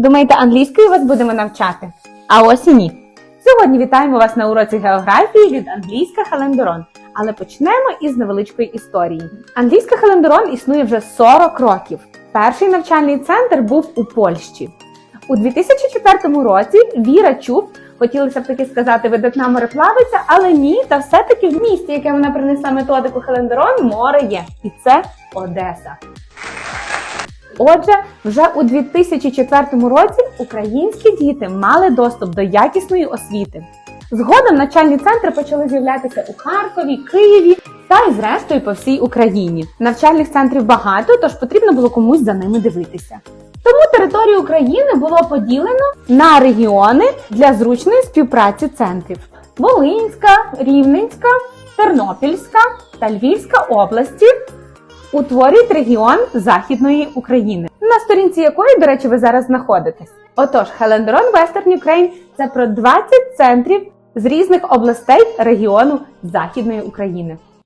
Думаєте, англійською вас будемо навчати? А ось і ні. Сьогодні вітаємо вас на уроці географії від англійська Хелендорон. Але почнемо із невеличкої історії. Англійська Хелендорон існує вже 40 років. Перший навчальний центр був у Польщі. У 2004 році Віра Чуб, хотілося б таки сказати, видатна мореплавиця, але ні, та все-таки в місті, яке вона принесла методику Хелендорон, море є. І це Одеса. Отже, вже у 2004 році українські діти мали доступ до якісної освіти. Згодом навчальні центри почали з'являтися у Харкові, Києві та й зрештою по всій Україні. Навчальних центрів багато, тож потрібно було комусь за ними дивитися. Тому територію України було поділено на регіони для зручної співпраці центрів: Волинська, Рівненська, Тернопільська та Львівська області утворюють регіон Західної України, на сторінці якої, до речі, ви зараз знаходитесь. Отож, Хелендерон Western Ukraine – це про 20 центрів з різних областей регіону Західної України.